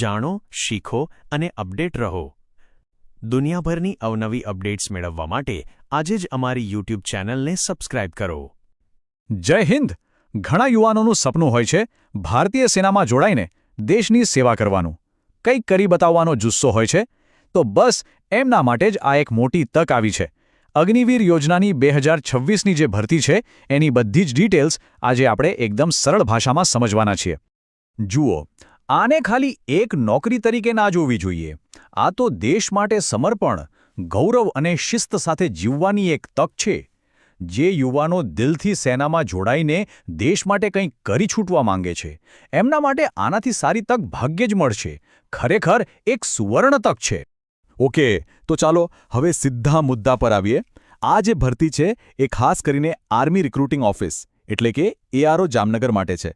જાણો, શીખો અને અપડેટ રહો. દુનિયાભરની અવનવી અપડેટ્સ મેળવવા માટે આજે જ અમારી યુટ્યુબ ચેનલને સબસ્ક્રાઇબ કરો. જય હિન્દ! ઘણા યુવાનોનું સપનું હોય છે ભારતીય સેનામાં જોડાઈને દેશની સેવા કરવાનું. કંઈક કરી બતાવવાનો જુસ્સો હોય છે, તો બસ એમના માટે જ આ એક મોટી તક આવી છે. અગ્નિવીર યોજનાની બે હજાર છવ્વીસની જે ભરતી છે, એની બધી જ ડિટેલ્સ આજે આપણે એકદમ સરળ ભાષામાં સમજવાના છીએ. જુઓ આને ખાલી એક નોકરી તરીકે ના જોવી જોઈએ. આ તો દેશ માટે સમર્પણ, ગૌરવ અને શિસ્ત સાથે જીવવાની એક તક છે. જે યુવાનો દિલથી સેનામાં જોડાઈને દેશ માટે કંઈક કરી છૂટવા માંગે છે. એમના માટે આનાથી સારી તક ભાગ્યે જ મળશે. ખરેખર એક સુવર્ણ તક છે. ઓકે, તો ચાલો હવે સીધા મુદ્દા પર આવીએ. આ જે ભરતી છે એ ખાસ કરીને આર્મી રિક્રુટિંગ ઓફિસ, એટલે કે એઆરઓ જામનગર માટે છે.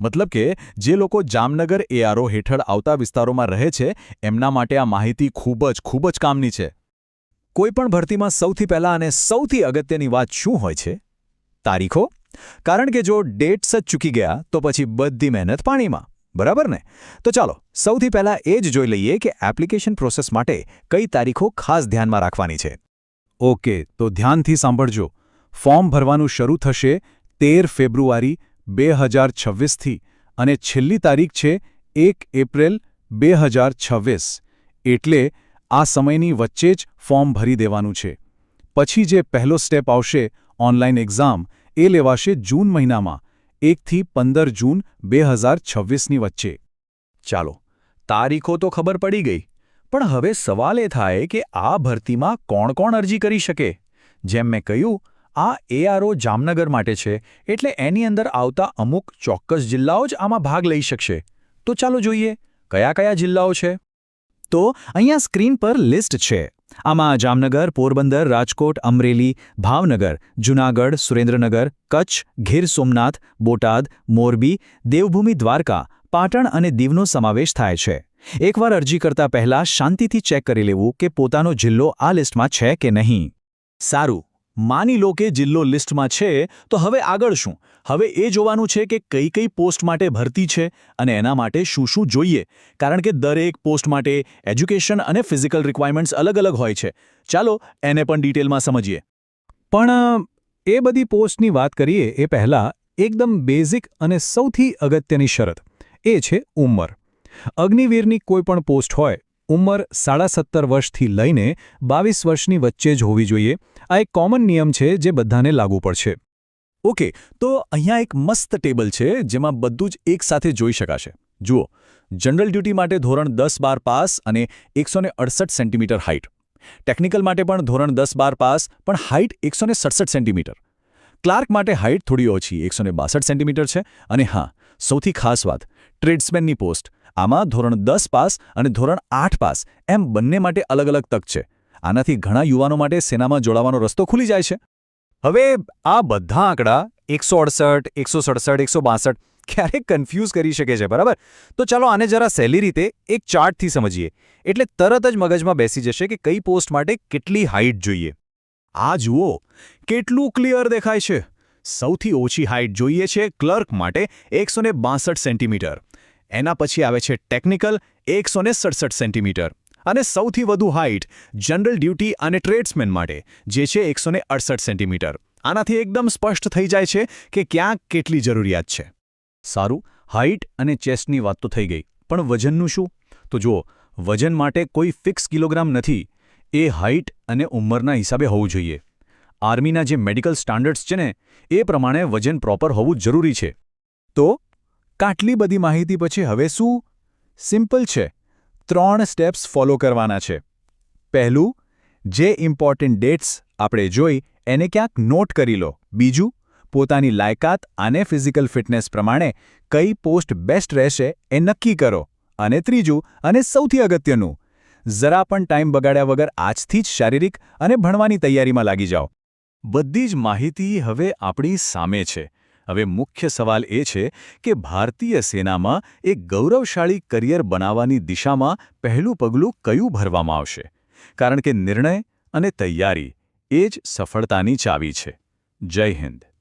મતલબ કે જે લોકો જામનગર એઆરઓ હેઠળ આવતા વિસ્તારોમાં રહે છે, એમના માટે આ માહિતી ખૂબ જ ખૂબ જ કામની છે. કોઈપણ ભરતીમાં સૌથી પહેલાં અને સૌથી અગત્યની વાત શું હોય છે? તારીખો? કારણ કે જો ડેટ્સ જ ચૂકી ગયા, તો પછી બધી મહેનત પાણીમાં. બરાબર ને? તો ચાલો, સૌથી પહેલાં એ જ જોઈ લઈએ કે એપ્લિકેશન પ્રોસેસ માટે કઈ તારીખો ખાસ ધ્યાનમાં રાખવાની છે. ઓકે, તો ધ્યાનથી સાંભળજો. ફોર્મ ભરવાનું શરૂ થશે તેર ફેબ્રુઆરી બે હજાર છવ્વીસથી અને છેલ્લી તારીખ છે એક એપ્રિલ બે હજાર છવ્વીસ. એટલે આ સમયની વચ્ચે જ ફોર્મ ભરી દેવાનું છે. પછી જે પહેલો સ્ટેપ આવશે ઓનલાઈન એક્ઝામ એ લેવાશે જૂન મહિનામાં એકથી પંદર જૂન બે હજાર છવ્વીસની વચ્ચે. ચાલો, તારીખો તો ખબર પડી ગઈ, પણ હવે સવાલ એ થાય કે આ ભરતીમાં કોણ કોણ અરજી કરી શકે? જેમ મેં કહ્યું આ એઆરઓ જામનગર માટે છે, એટલે એની અંદર આવતા અમુક ચોક્કસ જિલ્લાઓ જ આમાં ભાગ લઈ શકશે. તો ચાલો જોઈએ, કયા કયા જિલ્લાઓ છે? તો અહીંયા સ્ક્રીન પર લિસ્ટ છે. આમાં જામનગર, પોરબંદર, રાજકોટ, અમરેલી, ભાવનગર, જૂનાગઢ, સુરેન્દ્રનગર, કચ્છ, ગીર સોમનાથ, બોટાદ, મોરબી, દેવભૂમિ દ્વારકા, પાટણ અને દીવનો સમાવેશ થાય છે. એકવાર અરજી કરતા પહેલા શાંતિથી ચેક કરી લેવું કે પોતાનો જિલ્લો આ લિસ્ટમાં છે કે નહીં. સારું. માની લો કે જિલ્લો લિસ્ટમાં છે, તો હવે આગળ શું? હવે એ જોવાનું છે કે કઈ કઈ પોસ્ટ માટે ભરતી છે અને એના માટે શું શું જોઈએ. કારણ કે દરેક પોસ્ટ માટે એજ્યુકેશન અને ફિઝિકલ રિક્વાયરમેન્ટ્સ અલગ અલગ હોય છે. ચાલો એને પણ ડિટેલમાં સમજીએ. પણ એ બધી પોસ્ટની વાત કરીએ એ પહેલાં એકદમ બેઝિક અને સૌથી અગત્યની શરત. એ છે ઉંમર. અગ્નિવીરની કોઈ પણ પોસ્ટ હોય ઉંમર સાડા સત્તર વર્ષથી લઈને બાવીસ વર્ષની વચ્ચે જ હોવી જોઈએ. આ એક કોમન નિયમ છે જે બધાને લાગુ પડશે. ઓકે, તો અહીંયા એક મસ્ત ટેબલ છે જેમાં બધું જ એકસાથે જોઈ શકાશે. જુઓ, જનરલ ડ્યુટી માટે ધોરણ દસ બાર પાસ અને એકસો સેન્ટીમીટર હાઇટ. ટેકનિકલ માટે પણ ધોરણ દસ બાર પાસ, પણ હાઇટ એકસો સેન્ટીમીટર. ક્લાર્ક માટે હાઇટ થોડી ઓછી, એકસો સેન્ટીમીટર છે. અને હા, સૌથી ખાસ વાત, ટ્રેડ્સમેનની પોસ્ટ. આમાં ધોરણ દસ પાસ અને ધોરણ આઠ પાસ, એમ બંને માટે અલગ અલગ તક છે. આનાથી ઘણા યુવાનો માટે સેનામાં જોડાવાનો રસ્તો ખુલી જાય છે. હવે આ બધા આંકડા એકસો અડસઠ, એકસો સડસઠ, એકસો બાસઠ ક્યારેક કન્ફ્યુઝ કરી શકે છે, બરાબર? તો ચાલો આને જરા સહેલી રીતે એક ચાર્ટથી સમજીએ. એટલે તરત જ મગજમાં બેસી જશે કે કઈ પોસ્ટ માટે કેટલી હાઇટ જોઈએ. આ જુઓ, કેટલું ક્લિયર દેખાય છે. સૌથી ઓછી હાઇટ જોઈએ છે ક્લર્ક માટે એકસો સેન્ટીમીટર એના પછી આવે છે ટેકનિકલ એકસો સેન્ટીમીટર અને સૌથી વધુ હાઇટ જનરલ ડ્યુટી અને ટ્રેડ્સમેન માટે, જે છે એકસો સેન્ટીમીટર આનાથી એકદમ સ્પષ્ટ થઈ જાય છે કે ક્યાંક કેટલી જરૂરિયાત છે. સારું હાઇટ અને ચેસ્ટની વાત તો થઈ ગઈ, પણ વજનનું શું? તો જુઓ, વજન માટે કોઈ ફિક્સ કિલોગ્રામ નથી, એ હાઇટ અને ઉંમરના હિસાબે હોવું જોઈએ. આર્મીના જે મેડિકલ સ્ટાન્ડર્ડ્સ છે ને, એ પ્રમાણે વજન પ્રોપર હોવું જરૂરી છે. તો કાટલી બધી માહિતી પછી હવે શું? સિમ્પલ છે. ત્રણ સ્ટેપ્સ ફોલો કરવાના છે. પહેલું, જે ઇમ્પોર્ટન્ટ ડેટ્સ આપણે જોઈ, એને ક્યાંક નોટ કરી લો. બીજું, પોતાની લાયકાત અને ફિઝિકલ ફિટનેસ પ્રમાણે કઈ પોસ્ટ બેસ્ટ રહેશે એ નક્કી કરો. અને ત્રીજું, અને સૌથી અગત્યનું, જરા પણ ટાઈમ બગાડ્યા વગર આજથી જ શારીરિક અને ભણવાની તૈયારીમાં લાગી જાઓ. બધી જ માહિતી હવે આપણી સામે છે. હવે મુખ્ય સવાલ એ છે કે ભારતીય સેનામાં એક ગૌરવશાળી કરિયર બનાવવાની દિશામાં પહેલું પગલું કયું ભરવામાં આવશે? કારણ કે નિર્ણય અને તૈયારી એ જ સફળતાની ચાવી છે. જય હિન્દ.